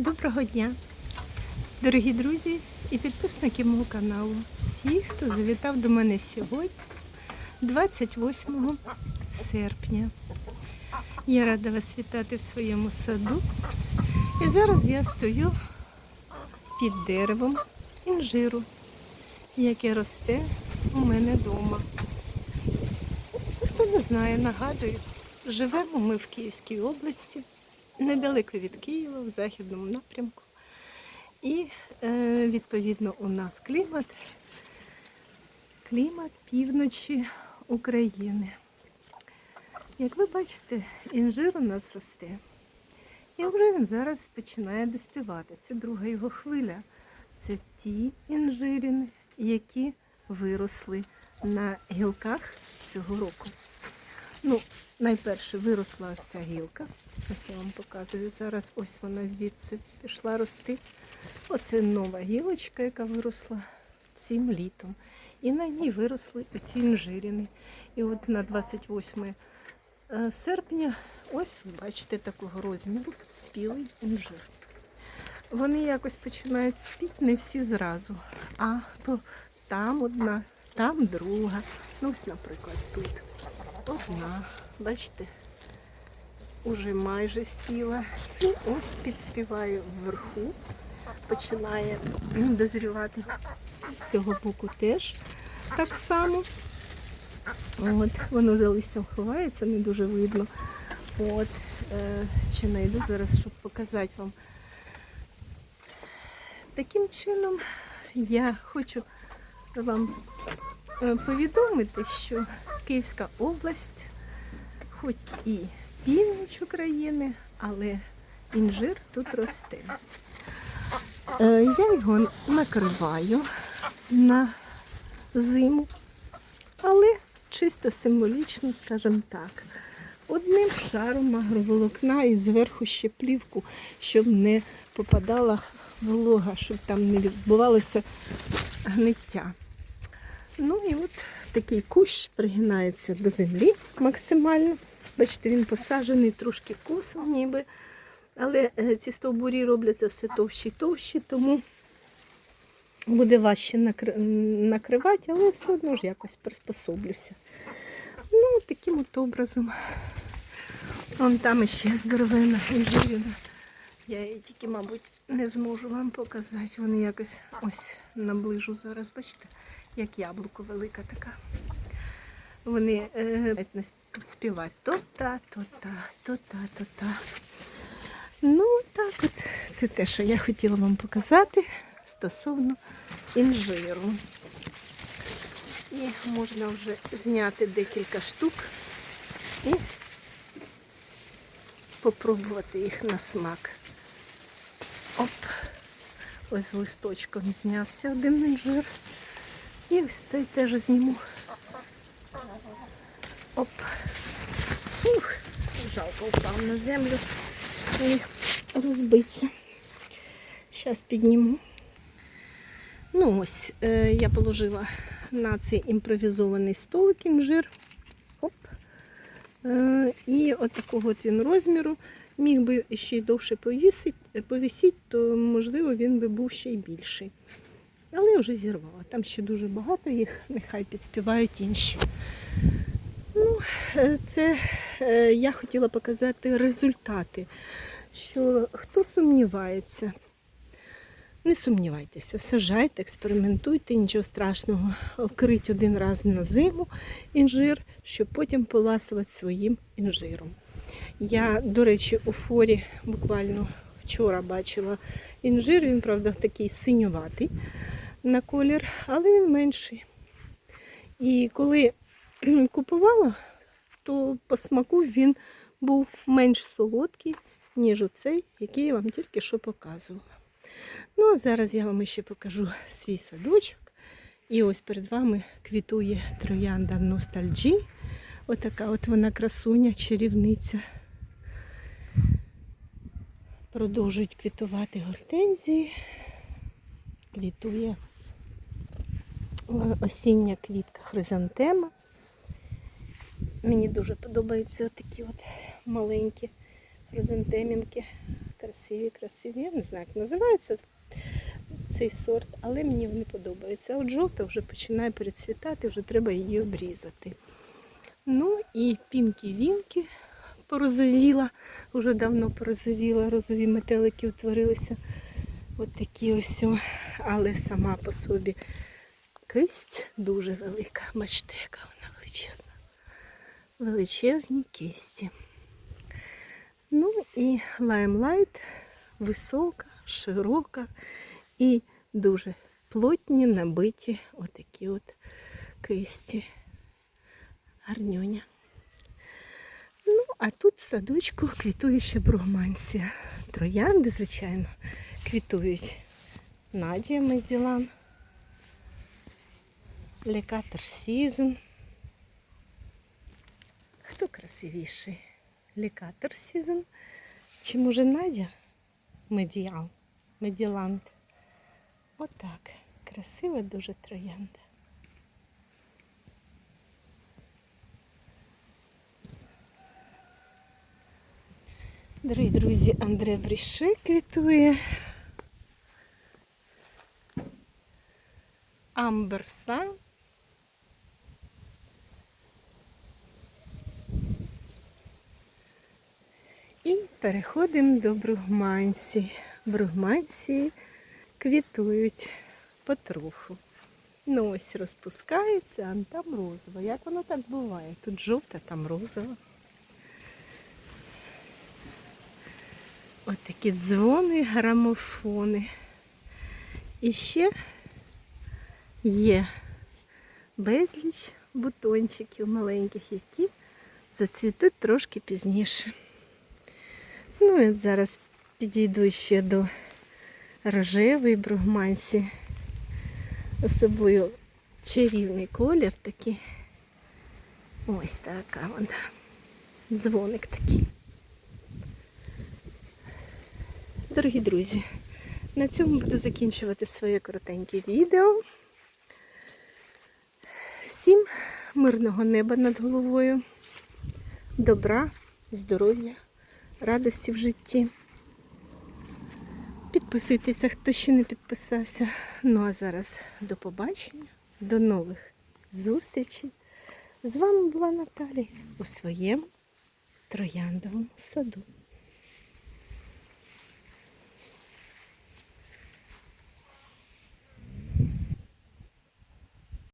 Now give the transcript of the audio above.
Доброго дня, дорогі друзі і підписники мого каналу. Всі, хто завітав до мене сьогодні, 28 серпня. Я рада вас вітати в своєму саду. І зараз я стою під деревом інжиру, яке росте у мене вдома. Хто не знає, нагадую, живемо ми в Київській області, недалеко від Києва, в західному напрямку. І е, відповідно у нас клімат, клімат півночі України. Як ви бачите, інжир у нас росте. І вже він зараз починає доспівати. Це друга його хвиля. Це ті інжирини, які виросли на гілках цього року. Ну, найперше виросла ось ця гілка. Ось я вам показую. Зараз ось вона звідси пішла рости. Оце нова гілочка, яка виросла цим літом. І на ній виросли ці інжирини. І от на 28 е, серпня, ось ви бачите такого розміру спілий інжир. Вони якось починають спіти не всі зразу. А по- там одна, там друга. Ну, ось, наприклад, тут одна. Бачите? Уже майже спіла. І ось підспіває вверху. Починає дозрівати з цього боку теж так само. От, воно за листям ховається, не дуже видно. От, е, чи знайду зараз, щоб показати вам. Таким чином я хочу вам е, повідомити, що Київська область, хоч і північ України, але інжир тут росте. Е, Я його накриваю на зиму, але чисто символічно, скажімо так, одним шаром агроволокна і зверху ще плівку, щоб не попадала волога, щоб там не відбувалося гниття. Ну і от такий кущ пригинається до землі максимально. Бачите, він посаджений трошки косом ніби. Але е, ці стовбурі робляться все товщі і товщі, тому буде важче накривати, але все одно ж якось приспособлюся. Ну, таким от образом. Вон там іще здоровена інжирина. Я її тільки, мабуть, не зможу вам показати. Вони якось ось наближу зараз, бачите, як яблуко велика така. Вони е, підспівають то та, то та, то та, то та. Ну, так от, це те, що я хотіла вам показати стосовно інжиру. І можна вже зняти декілька штук і попробувати їх на смак. Оп, ось з листочком знявся один інжир. І ось цей теж зніму. Оп. Фух, жалко впав на землю і розбиться. Зараз підніму. Ну ось, е, я положила на цей імпровізований столик інжир. Оп. Е, і от такого от він розміру. Міг би ще й довше повісить, повісіть, то можливо він би був ще й більший. Але вже зірвала. Там ще дуже багато їх, нехай підспівають інші. Ну, е, це е, я хотіла показати результати. Що хто сумнівається, не сумнівайтеся, сажайте, експериментуйте, нічого страшного. Окрить один раз на зиму інжир, щоб потім поласувати своїм інжиром. Я, до речі, у форі буквально вчора бачила інжир, він, правда, такий синюватий на колір, але він менший. І коли купувала, то по смаку він був менш солодкий, ніж оцей, який я вам тільки що показувала. Ну, а зараз я вам ще покажу свій садочок. І ось перед вами квітує троянда Ностальджі. Отака от вона красуня, чарівниця. Продовжують квітувати гортензії. Квітує осіння квітка хризантема. Мені дуже подобаються такі от маленькі хризантемінки. красиві, красиві. Я не знаю, як називається цей сорт, але мені вони подобаються. От жовта вже починає перецвітати, вже треба її обрізати. Ну і пінкі-вінки порозовіла, вже давно порозовіла, розові метелики утворилися. От такі ось, але сама по собі кисть дуже велика. Бачите, яка вона величезна. Величезні кисті. Ну і лаймлайт висока, широка і дуже плотні, набиті отакі от кисті. Гарнюня. Ну, а тут в садочку квітує ще бругмансія. Троянди, звичайно, квітують. Надія Меділан. Лекатор Сізон. Хто красивіший? Лекатор Сізон? Чи може Надя? Медіал. Меділанд. Отак. Красива дуже троянда. Дорогі друзі, Андре Бріше квітує. Амберса. І переходимо до бругмансі. Бругмансії квітують потроху. Ну ось розпускається, а там розова. Як воно так буває? Тут жовта, там розова. Ось такі дзвони, грамофони. І ще є безліч бутончиків маленьких, які зацвітуть трошки пізніше. Ну і зараз підійду ще до рожевої бругмансі. Особливо чарівний колір такий. Ось така вона. Дзвоник такий. Дорогі друзі, на цьому буду закінчувати своє коротеньке відео. Всім мирного неба над головою, добра, здоров'я, радості в житті. Підписуйтеся, хто ще не підписався. Ну а зараз до побачення, до нових зустрічей. З вами була Наталія у своєму трояндовому саду.